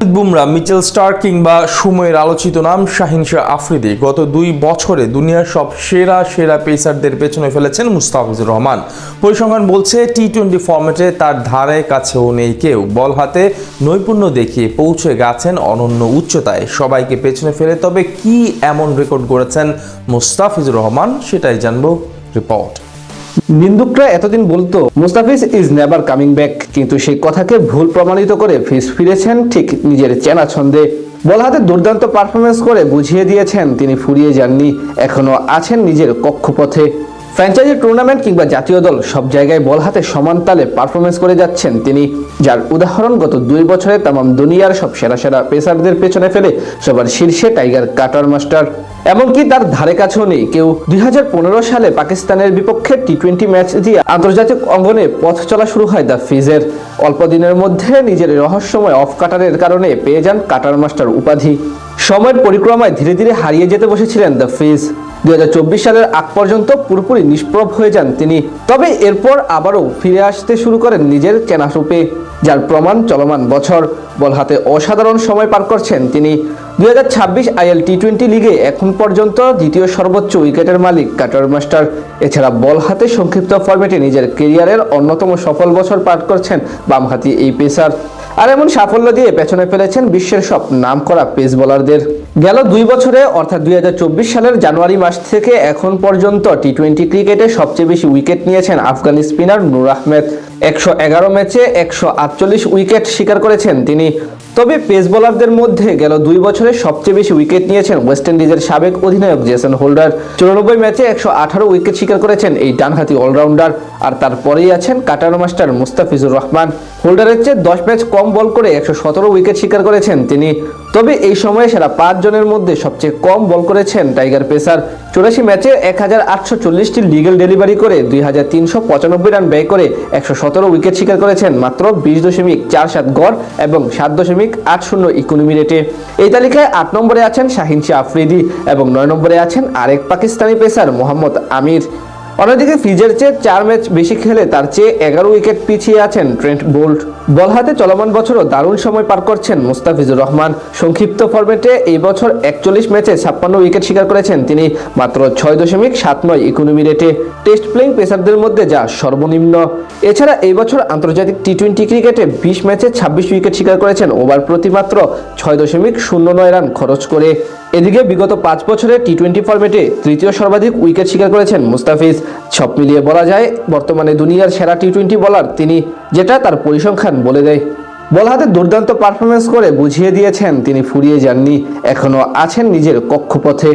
Bumrah, Mitchell star কিংবা সময়ের আলোচিত নাম শাহিন শাহ আফ্রিদি। গত দুই বছরে দুনিয়ার সব সেরা সেরা পেসারদের পেছনে ফেলেছেন মুস্তাফিজুর রহমান। পরিসংখ্যান বলছে টি টোয়েন্টি ফর্মেটে তার ধারে কাছেও নেই কেউ। বল হাতে নৈপুণ্য দেখিয়ে পৌঁছে গেছেন অনন্য উচ্চতায়। সবাইকে পেছনে ফেলে, তবে কি এমন রেকর্ড গড়েছেন মুস্তাফিজুর রহমান, সেটাই জানব রিপোর্ট। নিন্দুকরা এতদিন বলতো, Mustafiz is never coming back কিন্তু সেই কথাকে ভুল প্রমাণিত করে ফিস ফিরেছেন ঠিক নিজের চেনা ছন্দে। বল হাতে দুর্দান্ত পারফরমেন্স করে বুঝিয়ে দিয়েছেন, তিনি ফুরিয়ে যাননি, এখনও আছেন নিজের কক্ষপথে। ফ্র্যাঞ্চাইজি টুর্নামেন্ট কিংবা জাতীয় দল সব জায়গায় বল হাতে সমান তালে পারফরমেন্স করে যাচ্ছেন তিনি, যার উদাহরণ গত দুই বছরে তামাম দুনিয়ার সব সেরা সেরা পেসারদের পেছনে ফেলে সবার শীর্ষে টাইগার কাটার মাস্টার এমনকি তার ধারে কাছেও নেই, কেউ দুই হাজার পনেরো সালে পাকিস্তানের বিপক্ষে টি টোয়েন্টি ম্যাচ দিয়ে আন্তর্জাতিক অঙ্গনে পথ চলা শুরু হয় দ্য ফিজের অল্প দিনের মধ্যে নিজের রহস্যময় অফ কাটারের কারণে পেয়ে যান কাটার মাস্টার উপাধি। সময়ের পরিক্রমায় ধীরে ধীরে হারিয়ে যেতে বসেছিলেন দ্য ফিজ দুই সালের আগ পর্যন্ত পুরোপুরি নিষ্প্রভ হয়ে যান তিনি। তবে এরপর আবারও ফিরে আসতে শুরু করেন নিজের চেনা রূপে যার প্রমাণ চলমান বছর। বল হাতে অসাধারণ সময় পার করছেন তিনি। দুই হাজার ছাব্বিশ আইএল টি টোয়েন্টি লিগে এখন পর্যন্ত দ্বিতীয় সর্বোচ্চ উইকেটের মালিক কাটার মাস্টার। এছাড়া বল হাতে সংক্ষিপ্ত ফরম্যাটে নিজের কেরিয়ারের অন্যতম সফল বছর পার করছেন বামহাতি এই পেসার। আর এমন সাফল্য দিয়ে পেছনে ফেলেছেন বিশ্বের সব নাম করা পেস বোলারদের। গেল দুই বছরে, অর্থাৎ দুই হাজার চব্বিশ সালের জানুয়ারি মাস থেকে এখন পর্যন্ত টি টোয়েন্টি ক্রিকেটে সবচেয়ে বেশি উইকেট নিয়েছেন আফগান স্পিনার নূর আহমেদ। একশো এগারো ম্যাচে একশো আটচল্লিশ উইকেট শিকার করেছেন তিনি। তবে পেস বোলারদের মধ্যে গেল দুই বছরে সবচেয়ে বেশি উইকেট নিয়েছেন ওয়েস্ট ইন্ডিজের সাবেক অধিনায়ক জেসন হোল্ডার। চুরানব্বই ম্যাচে একশো আঠারো উইকেট শিকার করেছেন এই ডানহাতি অলরাউন্ডার। আর তারপরেই আছেন কাটার মাস্টার মুস্তাফিজুর রহমান। হোল্ডারের চেয়ে দশ ম্যাচ কম বল করে একশো সতেরো উইকেট শিকার করেছেন তিনি। তবে এই সময়ে সেরা পাঁচ জনের মধ্যে সবচেয়ে কম বল করেছেন টাইগার পেসার। চুরাশি ম্যাচে এক হাজার আটশো চল্লিশটি লিগেল ডেলিভারি করে দুই হাজার তিনশো পঁচানব্বই রান ব্যয় করে একশো সতেরো উইকেট শিকার করেছেন মাত্র বিশ দশমিক চার সাত গড় এবং সাত দশমিক আট শূন্য ইকোনমি রেটে এই তালিকায় আট নম্বরে আছেন শাহিন শাহ আফ্রিদি এবং নয় নম্বরে আছেন আরেক পাকিস্তানি পেসার মোহাম্মদ আমির। অন্যদিকে ফিজের চেয়ে চার ম্যাচ বেশি খেলে তার চেয়ে এগারো উইকেট পিছিয়ে আছেন ট্রেন্ট বোল্ট। বল হাতে চলমান বছরও দারুণ সময় পার করছেন মুস্তাফিজুর রহমান। সংক্ষিপ্ত ফরম্যাটে এই বছর একচল্লিশ ম্যাচে ছাপ্পান্ন উইকেট শিকার করেছেন তিনি, মাত্র ছয় দশমিক সাত নয় ইকোনমি রেটে। টেস্ট প্লেইং পেসারদের মধ্যে যা সর্বনিম্ন। এছাড়া এই বছর আন্তর্জাতিক টি টোয়েন্টি ক্রিকেটে বিশ ম্যাচে ছাব্বিশ উইকেট শিকার করেছেন ওভার প্রতি মাত্র ছয় দশমিক শূন্য নয় রান খরচ করে। এদিকে বিগত পাঁচ বছরে টি টোয়েন্টি ফর্মেটে তৃতীয় সর্বাধিক উইকেট শিকার করেছেন মুস্তাফিজ। ছপ মিলিয়ে বলা যায়, বর্তমানে দুনিয়ার সেরা টি টোয়েন্টি বলার তিনি, যেটা তার পরিসংখ্যান বলে দেয়। বল হাতে দুর্দান্ত পারফরমেন্স করে বুঝিয়ে দিয়েছেন তিনি ফুরিয়ে যাননি, এখনও আছেন নিজের কক্ষপথে।